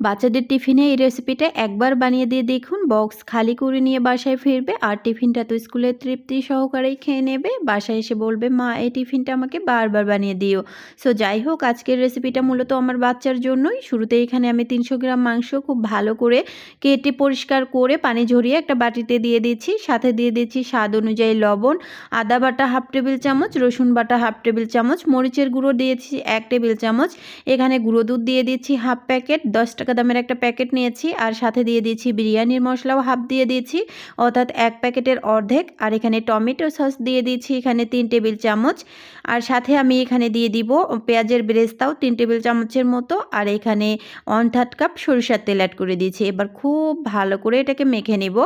বাচ্চাদের টিফিনে এই রেসিপিটা একবার বানিয়ে দিয়ে দেখুন। বক্স খালি করে নিয়ে বাসায় ফিরবে আর টিফিনটা তো স্কুলের তৃপ্তি সহকারেই খেয়ে নেবে। বাসায় এসে বলবে, মা, এই টিফিনটা আমাকে বারবার বানিয়ে দিও। সো যাই হোক, আজকের রেসিপিটা মূলত আমার বাচ্চার জন্যই। শুরুতে এখানে আমি তিনশো গ্রাম মাংস খুব ভালো করে কেটে পরিষ্কার করে পানি ঝরিয়ে একটা বাটিতে দিয়ে দিচ্ছি। সাথে দিয়ে দিচ্ছি স্বাদ অনুযায়ী লবণ, আদা বাটা হাফ টেবিল চামচ, রসুন বাটা হাফ টেবিল চামচ, মরিচের গুঁড়ো দিয়েছি এক টেবিল চামচ। এখানে গুঁড়ো দুধ দিয়ে দিচ্ছি হাফ প্যাকেট, দশ টাকা দামের একটা প্যাকেট নিয়েছি, আর সাথে দিয়ে দিয়েছি বিরিয়ানির মশলাও হাফ দিয়ে দিয়েছি, অর্থাৎ এক প্যাকেটের অর্ধেক, আর এখানে টমেটো সস দিয়ে দিয়েছি, এখানে তিন টেবিল চামচ, আর সাথে আমি এখানে দিয়ে দিব পেঁয়াজের বেরেস্তাও তিন টেবিল চামচের মতো, আর এখানে ওয়ান থার্ড কাপ সরিষার তেল অ্যাড করে দিয়েছি, এবার খুব ভালো করে এটাকে মেখে নিব,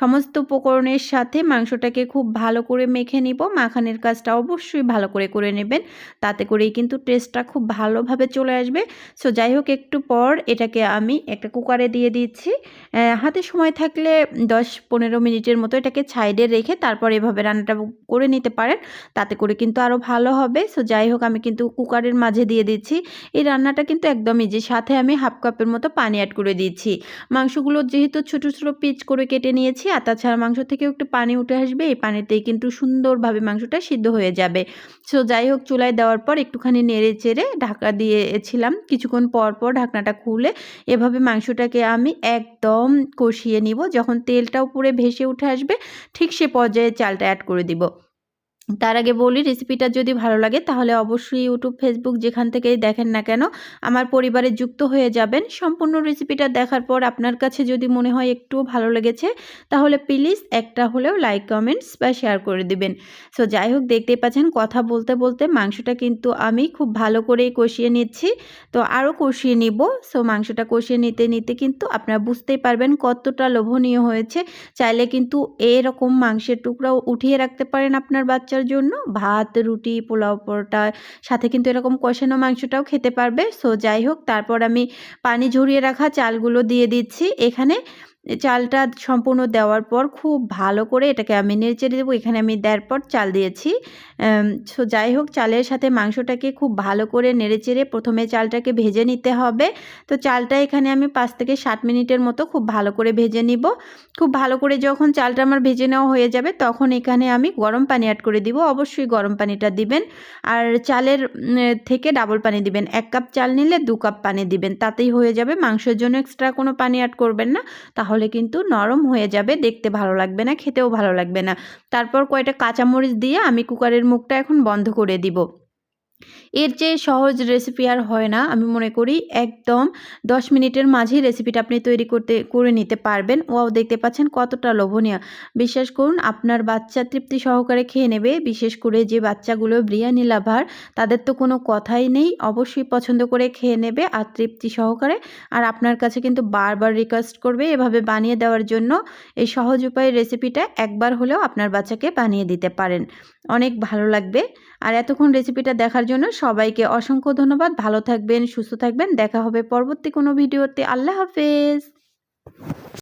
সমস্ত উপকরণের সাথে মাংসটাকে খুব ভালো করে মেখে নিব, মাখানের কাজটা অবশ্যই ভালো করে করে নেবেন, তাতে করেই কিন্তু টেস্টটা খুব ভালোভাবে চলে আসবে সো যাই হোক একটু পর এটাকে আমি একটা কুকারে দিয়ে দিচ্ছি। হাতে সময় থাকলে দশ পনেরো মিনিটের মতো এটাকে সাইডে রেখে তারপর এভাবে রান্নাটা করে নিতে পারেন। তাতে করে কিন্তু আরও ভালো হবে। সো যাই হোক, আমি কিন্তু কুকারের মাঝে দিয়ে দিচ্ছি। এই রান্নাটা কিন্তু একদম ইজি সাথে আমি হাফ কাপের মতো পানি অ্যাড করে দিচ্ছি। মাংসগুলো যেহেতু ছোটো ছোটো পিচ করে কেটে নিয়েছি, আর তাছাড়া মাংস থেকেও একটু পানি উঠে আসবে। এই পানিতেই কিন্তু সুন্দরভাবে মাংসটা সিদ্ধ হয়ে যাবে। সো যাই হোক, চুলায় দেওয়ার পর একটুখানি নেড়ে চেড়ে ঢাকা দিয়েছিলাম। কিছুক্ষণ পর পর ঢাকনাটা খুলে এভাবে মাংসটাকে আমি একদম কষিয়ে নিব। যখন তেলটা উপরে ভেসে উঠে আসবে, ঠিক সে পর্যায়ে চালটা অ্যাড করে দিব। তার আগে বলি রেসিপিটা যদি ভালো লাগে, তাহলে অবশ্যই ইউটিউব ফেসবুক যেখান থেকেই দেখেন না কেন, আমার পরিবারে যুক্ত হয়ে যাবেন। সম্পূর্ণ রেসিপিটা দেখার পর আপনার কাছে যদি মনে হয় একটুও ভালো লেগেছে, তাহলে প্লিজ একটা হলেও লাইক কমেন্টস বা শেয়ার করে দিবেন। সো যাই হোক, দেখতেই পাচ্ছেন কথা বলতে বলতে মাংসটা কিন্তু আমি খুব ভালো করেই কষিয়ে নিচ্ছি। তো আরও কষিয়ে নিব। সো মাংসটা কষিয়ে নিতে নিতে কিন্তু আপনারা বুঝতেই পারবেন কতটা লোভনীয় হয়েছে। চাইলে কিন্তু এরকম মাংসের টুকরাও উঠিয়ে রাখতে পারেন আপনার বাচ্চার। বাচ্চার জন্য ভাত, রুটি, পোলাও পরোটা, সাথে কিন্তু এরকম কষানো মাংসটাও খেতে পারবে। সো যাই হোক, তারপর আমি পানি ঝরিয়ে রাখা চালগুলো দিয়ে দিচ্ছি। এখানে চালটা সম্পূর্ণ দেওয়ার পর খুব ভালো করে এটাকে আমি নেড়ে দেবো। এখানে আমি দেওয়ার পর চাল দিয়েছি। সো যাই হোক, চালের সাথে মাংসটাকে খুব ভালো করে নেড়েচেড়ে প্রথমে চালটাকে ভেজে নিতে হবে। তো চালটা এখানে আমি পাঁচ থেকে ষাট মিনিটের মতো খুব ভালো করে ভেজে নিব। খুব ভালো করে যখন চালটা আমার ভেজে নেওয়া হয়ে যাবে, তখন এখানে আমি গরম পানি অ্যাড করে দিব। অবশ্যই গরম পানিটা দিবেন। আর চালের থেকে ডাবল পানি দিবেন। এক কাপ চাল নিলে দু কাপ পানি দিবেন। তাতেই হয়ে যাবে। মাংসের জন্য এক্সট্রা কোনো পানি অ্যাড করবেন না। তাহলে কিন্তু নরম হয়ে যাবে, দেখতে ভালো লাগবে না, খেতেও ভালো লাগবে না। তারপর কয়টা কাঁচামরিচ দিয়ে আমি কুকারের মুখটা এখন বন্ধ করে দিব। এর চেয়ে সহজ রেসিপি আর হয় না। আমি মনে করি একদম দশ মিনিটের মাঝেই রেসিপিটা আপনি তৈরি করতে, করে নিতে পারবেন। ওয়াও, দেখতে পাচ্ছেন কতটা লোভনীয়। বিশ্বাস করুন, আপনার বাচ্চা তৃপ্তি সহকারে খেয়ে নেবে। বিশেষ করে যে বাচ্চাগুলো বিরিয়ানি লাভার, তাদের তো কোনো কথাই নেই। অবশ্যই পছন্দ করে খেয়ে নেবে আর তৃপ্তি সহকারে। আর আপনার কাছে কিন্তু বারবার রিকোয়েস্ট করবে এভাবে বানিয়ে দেওয়ার জন্য। এই সহজ উপায়ে রেসিপিটা একবার হলেও আপনার বাচ্চাকে বানিয়ে দিতে পারেন। অনেক ভালো লাগবে। আর এতক্ষণ রেসিপিটা দেখার জন্য সবাইকে অসংখ্য ধন্যবাদ। ভালো থাকবেন, সুস্থ থাকবেন। দেখা হবে পরবর্তী কোনো ভিডিওতে। আল্লাহ হাফেজ।